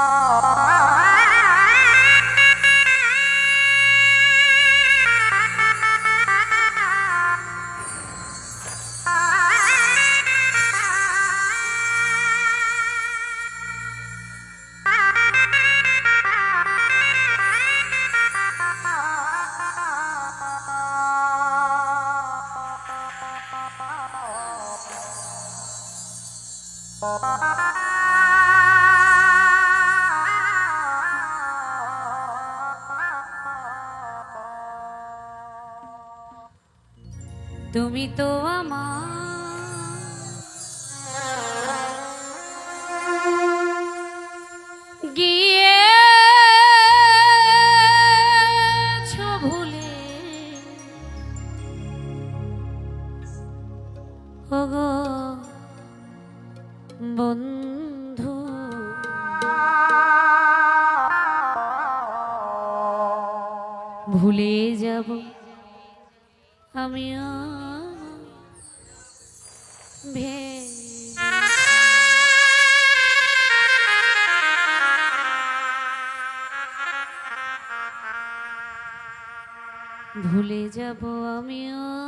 Oh, তুমি তো ভুলে যাব আমিও।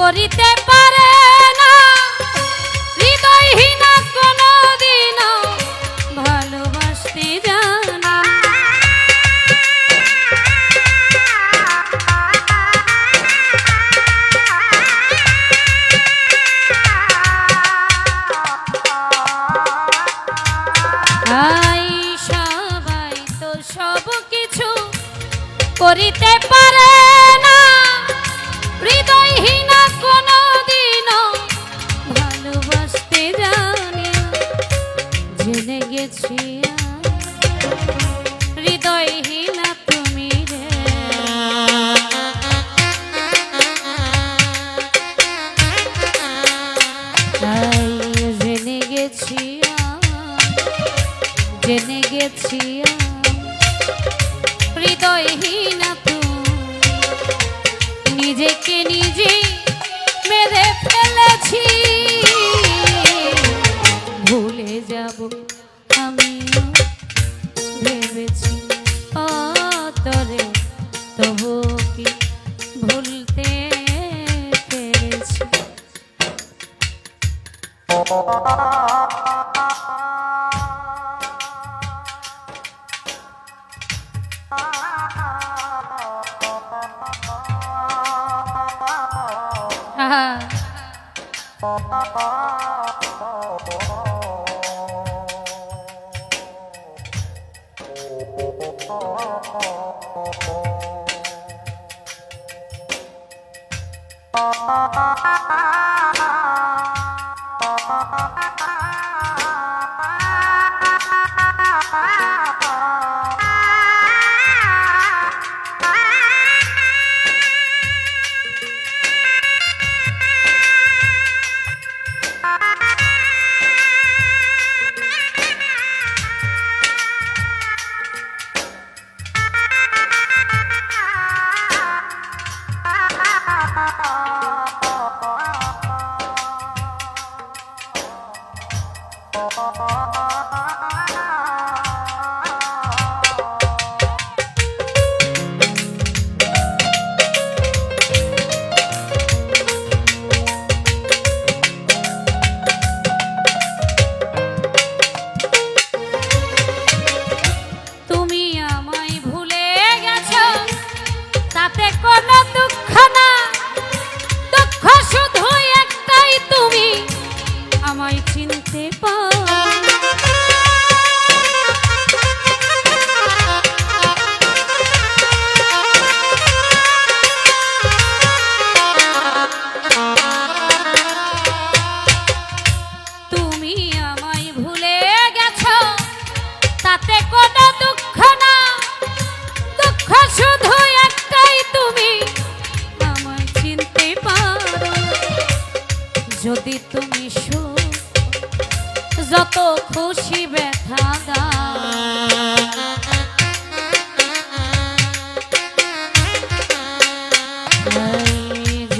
করিতে পারে না। হৃদয়হীন কোনো দিন ভালোবাসতে জানা আই সবাই তো সব কিছু করিতে পারে না। হৃদয়হীন জেনে গেছি আমি, হৃদয়হীন নিজেকে নিজে মেরে ফেলেছি। ভুলে যাব আমিও ভেবেছি অতরে তবু কি ভুলতে পেরেছি। আহা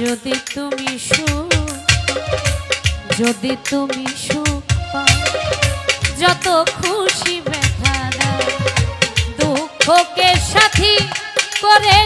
যদি তুমি সুখ যদি তুমি সুখ যত খুশি ব্যথা দুঃখকে সাথী করে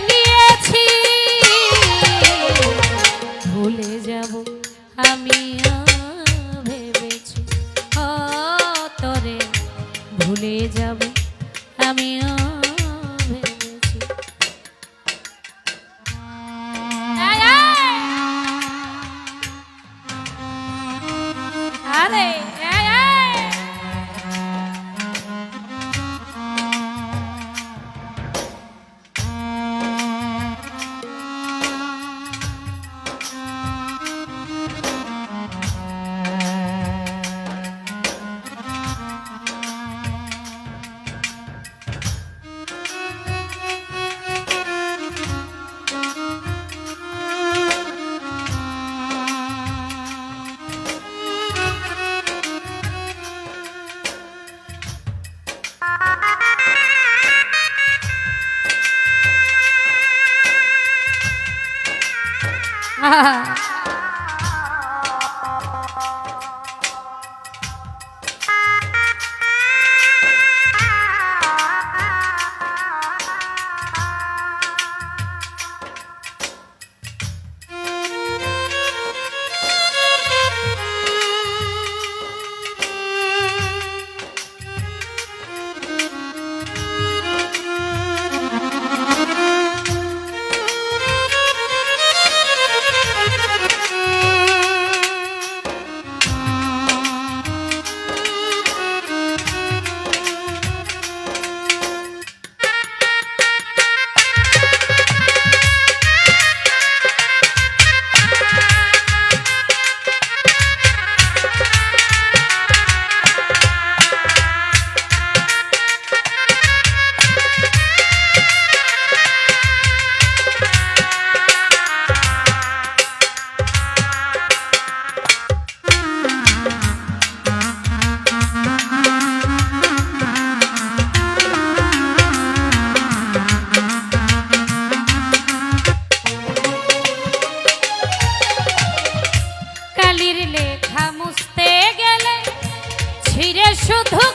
শুধু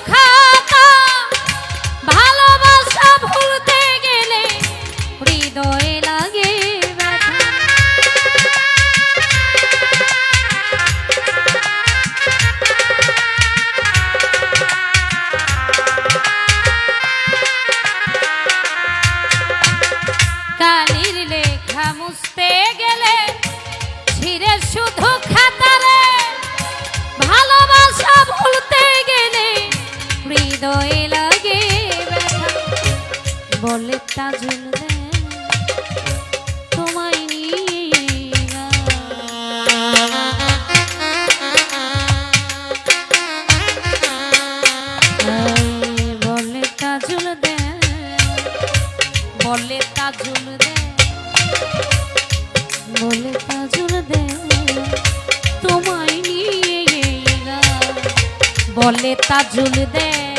কাজল তোমায় নিয়ে বলে কাজল দে বলে কাজল দে বলে কাজল দে বলে তাজুল দে